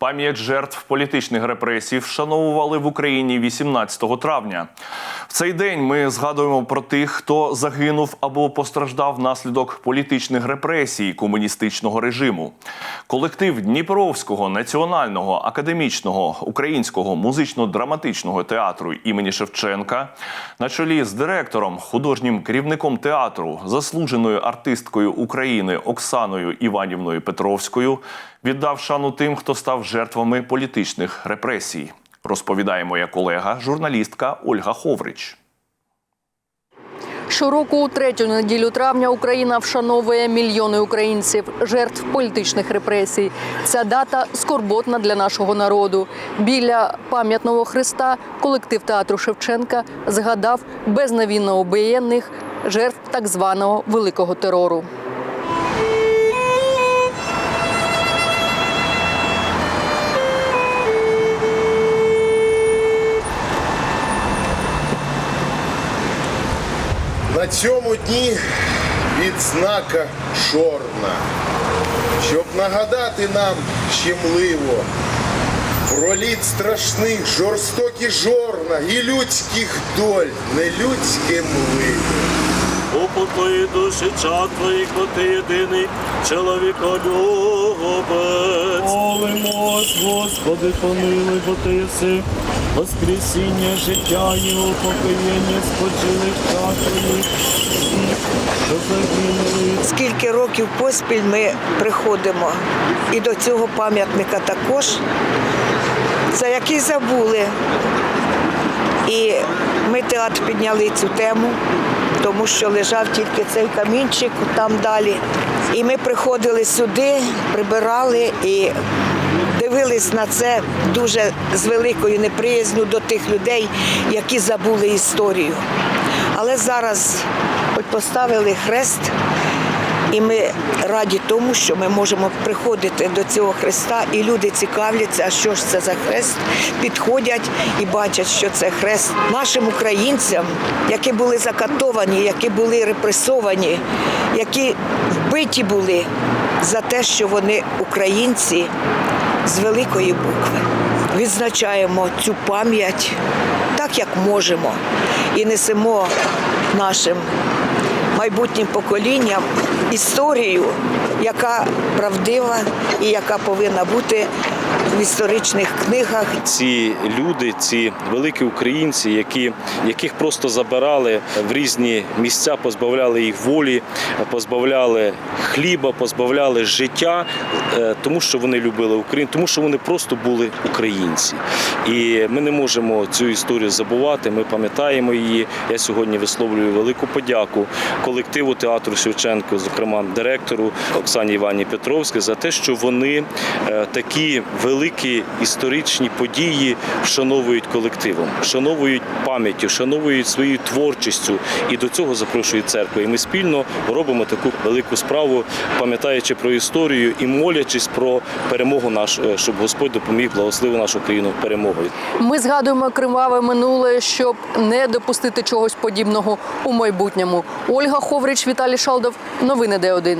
Пам'ять жертв політичних репресій вшановували в Україні 18 травня. В цей день ми згадуємо про тих, хто загинув або постраждав внаслідок політичних репресій комуністичного режиму. Колектив Дніпровського національного академічного українського музично-драматичного театру імені Шевченка на чолі з директором, художнім керівником театру, заслуженою артисткою України Оксаною Іванівною Петровською віддав шану тим, хто став жертвами політичних репресій. Розповідає моя колега, журналістка Ольга Ховрич. Щороку у третю неділю травня Україна вшановує мільйони українців, жертв політичних репресій. Ця дата скорботна для нашого народу. Біля пам'ятного хреста колектив театру Шевченка згадав безневінно обієнних жертв так званого великого терору. На цьому дні відзнака чорна, щоб нагадати нам щемливо про лід страшних, жорстокі жорна і людських доль, нелюдське мливо. Упокої душі чад твоїх, бо ти єдиний чоловіколюбець. Молимось, Господи, помилуй, бо ти єси воскресіння життя і упокоєння спочилих твоїх, що. Скільки років поспіль ми приходимо і до цього пам'ятника також, за який забули. І ми театр підняли цю тему, тому що лежав тільки цей камінчик там далі. І ми приходили сюди, прибирали і дивились на це дуже з великою неприязню до тих людей, які забули історію. Але зараз хоч поставили хрест, і ми раді тому, що ми можемо приходити до цього хреста, і люди цікавляться, а що ж це за хрест, підходять і бачать, що це хрест нашим українцям, які були закатовані, які були репресовані, які вбиті були за те, що вони українці з великої букви. Відзначаємо цю пам'ять так, як можемо, і несемо нашим майбутнім поколінням історію, яка правдива і яка повинна бути в історичних книгах. ці люди, ці великі українці, які, яких просто забирали в різні місця, позбавляли їх волі, позбавляли хліба, позбавляли життя, е, тому що вони любили Україну, тому що вони просто були українці. І ми не можемо цю історію забувати. Ми пам'ятаємо її. Я сьогодні висловлюю велику подяку колективу театру Шевченко, зокрема директору Оксані Івані Петровській, за те, що вони е, такі великі історичні події вшановують колективом, вшановують пам'яттю, вшановують своєю творчістю і до цього запрошують церкву. І ми спільно робимо таку велику справу, пам'ятаючи про історію і молячись про перемогу нашу, е, щоб Господь допоміг благословив нашу країну перемогою. Ми згадуємо криваве минуле, щоб не допустити чогось подібного у майбутньому. Ольга Ховрич, Віталій Шалдов. Новини Д1.